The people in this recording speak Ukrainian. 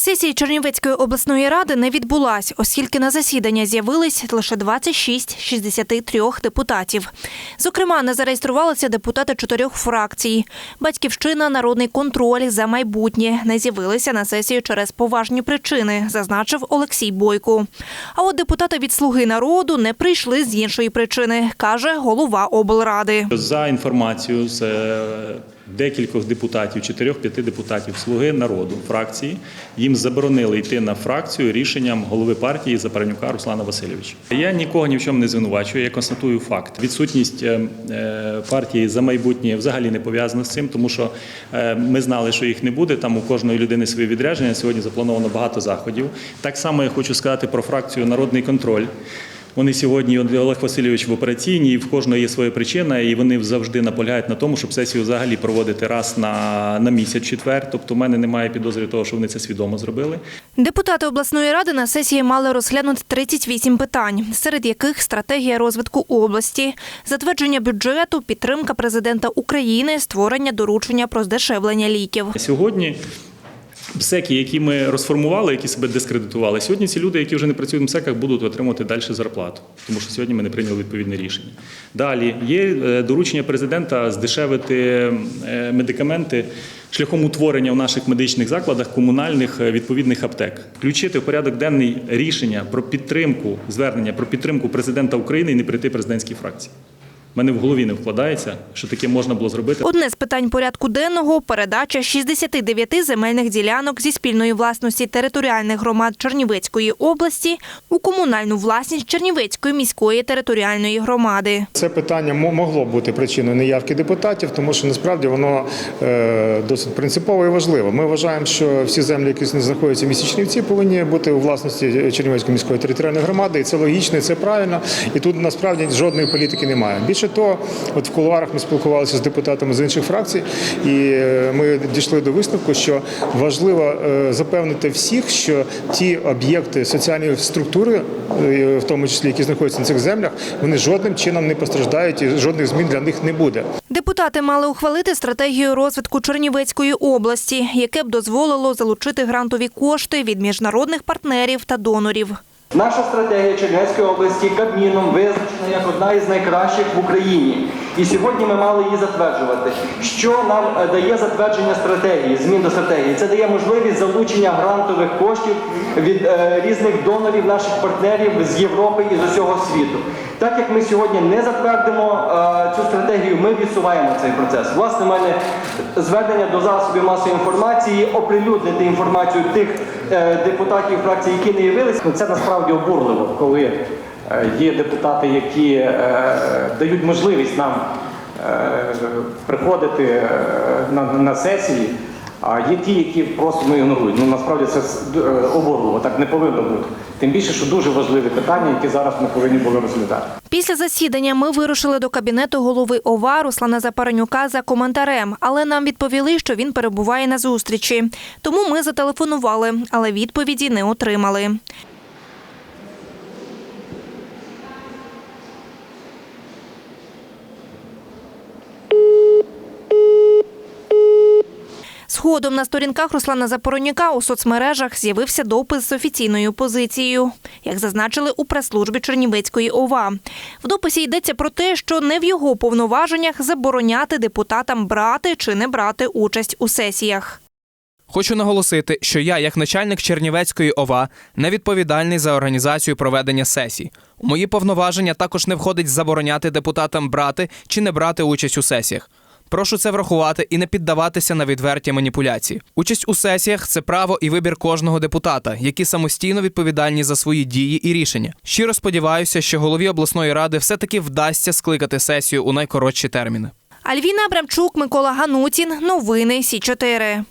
Сесія Чернівецької обласної ради не відбулась, оскільки на засідання з'явились лише 26 з 63 депутатів. Зокрема, не зареєструвалися депутати чотирьох фракцій. Батьківщина, народний контроль за майбутнє не з'явилися на сесію через поважні причини, зазначив Олексій Бойко. А от депутати від Слуги народу не прийшли з іншої причини, каже голова облради. За інформацією з декількох депутатів, чотирьох-п'яти депутатів Слуги народу фракції, їм заборонили йти на фракцію рішенням голови партії Запаранюка Руслана Васильовича. Я нікого ні в чому не звинувачую, я констатую факт. Відсутність е, е, партії за майбутнє взагалі не пов'язана з цим, тому що е, ми знали, що їх не буде. Там у кожної людини своє відрядження. Сьогодні заплановано багато заходів. Так само я хочу сказати про фракцію Народний контроль. Вони сьогодні Олег Васильович в операційній, в кожного є своя причина, і вони завжди наполягають на тому, щоб сесію взагалі проводити раз на, на місяць четвер. Тобто, в мене немає підозри того, що вони це свідомо зробили. Депутати обласної ради на сесії мали розглянути 38 питань, серед яких стратегія розвитку області, затвердження бюджету, підтримка президента України, створення доручення про здешевлення ліків. Сьогодні МСЕКи, які ми розформували, які себе дискредитували, сьогодні ці люди, які вже не працюють в МСЕКах, будуть отримувати далі зарплату, тому що сьогодні ми не прийняли відповідне рішення. Далі є е, доручення президента здешевити е, медикаменти шляхом утворення в наших медичних закладах комунальних е, відповідних аптек, включити в порядок денний рішення про підтримку звернення про підтримку президента України і не прийти президентській фракції. У мене в голові не вкладається, що таке можна було зробити. Одне з питань порядку денного – передача 69 земельних ділянок зі спільної власності територіальних громад Чернівецької області у комунальну власність Чернівецької міської територіальної громади. Це питання мо- могло бути причиною неявки депутатів, тому що насправді воно е, досить принципово і важливо. Ми вважаємо, що всі землі, які знаходяться в місті Чернівці, повинні бути у власності Чернівецької міської територіальної громади, і це логічно, і це правильно. І тут насправді жодної політики немає. Більше того, от в кулуарах ми спілкувалися з депутатами з інших фракцій, і е, ми дійшли до висновку, що важливо е, запевнити всіх, що ті об'єкти соціальної структури, е, в тому числі які знаходяться на цих землях, вони жодним чином не постраждають і жодних змін для них не буде. Депутати мали ухвалити стратегію розвитку Чернівецької області, яке б дозволило залучити грантові кошти від міжнародних партнерів та донорів. Наша стратегія Чернівецької області Кабміном визначена як одна із найкращих в Україні. І сьогодні ми мали її затверджувати. Що нам е, дає затвердження стратегії, змін до стратегії? Це дає можливість залучення грантових коштів від е, різних донорів, наших партнерів з Європи і з усього світу. Так як ми сьогодні не затвердимо е, цю стратегію, ми відсуваємо цей процес. Власне, в мене звернення до засобів масової інформації оприлюднити інформацію тих депутатів фракції, які не явилися. Ну, Це насправді обурливо, коли е, є депутати, які е, дають можливість нам е, приходити е, на сесії, а є ті, які просто ну, ігнорують. Ну насправді це оборудово, так не повинно бути. Тим більше, що дуже важливі питання, які зараз ми повинні були розглядати. Після засідання ми вирушили до кабінету голови ОВА Руслана Запаренюка за коментарем, але нам відповіли, що він перебуває на зустрічі. Тому ми зателефонували, але відповіді не отримали. Згодом на сторінках Руслана Запороняка у соцмережах з'явився допис з офіційною позицією, як зазначили у прес-службі Чернівецької ОВА. В дописі йдеться про те, що не в його повноваженнях забороняти депутатам брати чи не брати участь у сесіях. Хочу наголосити, що я, як начальник Чернівецької ОВА, не відповідальний за організацію проведення сесій. У мої повноваження також не входить забороняти депутатам брати чи не брати участь у сесіях. Прошу це врахувати і не піддаватися на відверті маніпуляції. Участь у сесіях це право і вибір кожного депутата, які самостійно відповідальні за свої дії і рішення. Щиро сподіваюся, що голові обласної ради все-таки вдасться скликати сесію у найкоротші терміни. Альвіна Абрамчук, Микола Ганутін. Новини Сі 4